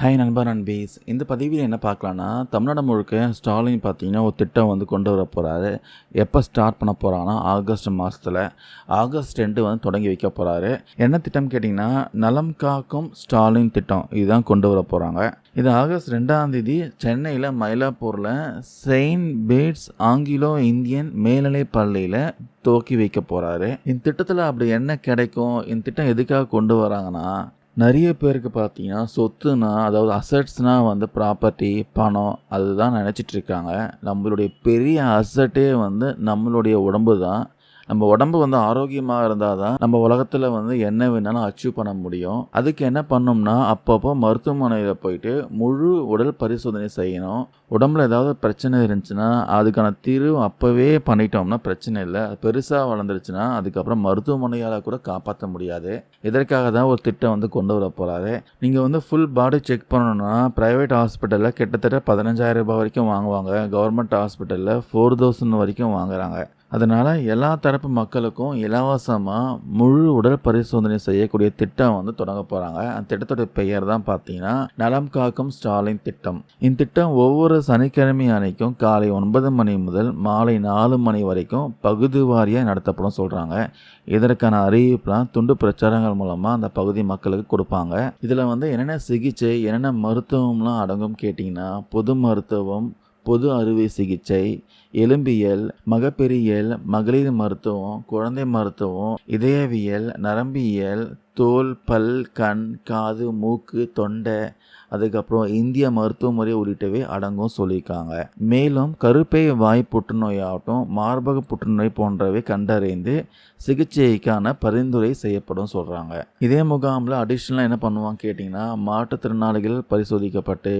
Hi நண்பா நண்பீஸ். இந்த பதிவில் என்ன பார்க்கலான்னா தமிழ்நாடு முழுக்க ஸ்டாலின் பார்த்தீங்கன்னா ஒரு திட்டம் வந்து கொண்டு வர போகிறாரு எப்போ ஸ்டார்ட் பண்ண போகிறான்னா ஆகஸ்ட் மாதத்தில் ஆகஸ்ட் ரெண்டு வந்து தொடங்கி வைக்க போகிறாரு என்ன திட்டம் கேட்டிங்கன்னா நலம் காக்கும் ஸ்டாலின் திட்டம். இதுதான் கொண்டு வர போகிறாங்க இது ஆகஸ்ட் ரெண்டாம் தேதி சென்னையில் மயிலாப்பூரில் செயின்ட் பேட்ஸ் ஆங்கிலோ இந்தியன் மேல்நிலை பள்ளியில் துவக்கி வைக்க போகிறாரு இந்த திட்டத்தில் அப்படி என்ன கிடைக்கும்? இந்த திட்டம் எதுக்காக கொண்டு வராங்கன்னா நிறைய பேருக்கு பார்த்தீங்கன்னா சொத்துனா அதாவது அசட்ஸ்னால் வந்து ப்ராப்பர்ட்டி பணம் அதுதான் நினச்சிட்டு இருக்காங்க. நம்மளுடைய பெரிய அசட்டே வந்து நம்மளுடைய உடம்பு தான் நம்ம உடம்பு வந்து ஆரோக்கியமாக இருந்தால் தான் நம்ம உலகத்தில் வந்து என்ன வேணாலும் அச்சீவ் பண்ண முடியும். அதுக்கு என்ன பண்ணோம்னா அப்பப்போ மருத்துவமனையில் போயிட்டு முழு உடல் பரிசோதனை செய்யணும். உடம்புல ஏதாவது பிரச்சனை இருந்துச்சுன்னா அதுக்கான தீர்வு அப்போவே பண்ணிட்டோம்னா பிரச்சனை இல்லை. பெருசாக வளர்ந்துருச்சுன்னா அதுக்கப்புறம் மருத்துவமனையால் கூட காப்பாற்ற முடியாது. இதற்காக தான் ஒரு திட்டம் வந்து கொண்டு வர போகிறாரு நீங்கள் வந்து ஃபுல் பாடி செக் பண்ணணும்னா ப்ரைவேட் ஹாஸ்பிட்டலில் கிட்டத்தட்ட பதினஞ்சாயிரம் ரூபாய் வரைக்கும் வாங்குவாங்க. கவர்மெண்ட் ஹாஸ்பிட்டலில் ஃபோர் தௌசண்ட் வரைக்கும் வாங்குறாங்க. அதனால் எல்லா தரப்பு மக்களுக்கும் இலவசமாக முழு உடல் பரிசோதனை செய்யக்கூடிய திட்டம் வந்து தொடங்க போகிறாங்க அந்த திட்டத்தோட பெயர் தான் பார்த்தீங்கன்னா நலம் காக்கும் ஸ்டாலின் திட்டம். இந்த திட்டம் ஒவ்வொரு சனிக்கிழமை அன்னைக்கும் காலை ஒன்பது மணி முதல் மாலை நாலு மணி வரைக்கும் பகுதி வாரியாக நடத்தப்படும் சொல்கிறாங்க இதற்கான அறிவிப்புலாம் துண்டு பிரச்சாரங்கள் மூலமாக அந்த பகுதி மக்களுக்கு கொடுப்பாங்க. இதில் வந்து என்னென்ன சிகிச்சை என்னென்ன மருத்துவம்லாம் அடங்கும் கேட்டிங்கன்னா பொது மருத்துவம் பொது அறுவை சிகிச்சை எலும்பியல் மகப்பெரியல் மகளிர் மருத்துவம் குழந்தை மருத்துவம் இதயவியல் நரம்பியல் தோல் பல் கண் காது மூக்கு தொண்டை அதுக்கப்புறம் இந்திய மருத்துவ முறை உள்ளிட்டவை அடங்கும் சொல்லியிருக்காங்க. மேலும் கருப்பை வாய் புற்றுநோயாகட்டும் மார்பக புற்றுநோய் போன்றவை கண்டறிந்து சிகிச்சைக்கான பரிந்துரை செய்யப்படும் சொல்கிறாங்க இதே முகாமில் அடிஷ்னலாக என்ன பண்ணுவாங்க கேட்டிங்கன்னா மாற்றுத்திறனாளிகள் பரிசோதிக்கப்பட்டு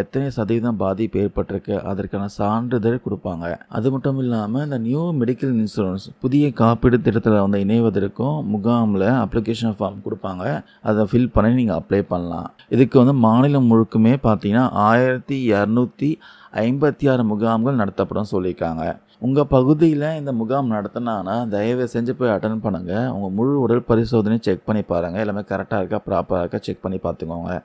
எத்தனை சதவீதம் பாதிப்பு ஏற்பட்டிருக்கு அதற்கான சான்றிதழ் கொடுப்பாங்க. அது மட்டும் இல்லாமல் இந்த நியூ மெடிக்கல் இன்சூரன்ஸ் புதிய காப்பீடு திட்டத்தில் வந்து இணைவதற்கும் முகாமில் அப்ளிகேஷன் ஃபார்ம் கொடுப்பாங்க. அதை ஃபில் பண்ணி நீங்கள் அப்ளை பண்ணலாம். இதுக்கு வந்து மாநிலம் முழுக்குமே பார்த்தீங்கன்னா ஆயிரத்தி இரநூத்தி ஐம்பத்தி ஆறு முகாம்கள் நடத்தப்படும் சொல்லியிருக்காங்க. உங்கள் பகுதியில் இந்த முகாம் நடத்தினான்னா தயவு செஞ்சு போய் அட்டன் பண்ணுங்கள் உங்கள் முழு உடல் பரிசோதனையும் செக் பண்ணி பாருங்கள் எல்லாமே கரெக்டாக இருக்கா ப்ராப்பராக இருக்கா செக் பண்ணி பார்த்துக்கோங்க.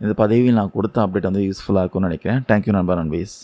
இந்த பதவியில் நான் கொடுத்த அப்டேட் வந்து யூஸ்ஃபுல்லாக இருக்கும்னு நினைக்கிறேன். தேங்க்யூ நண்பர் நண்பீஸ்.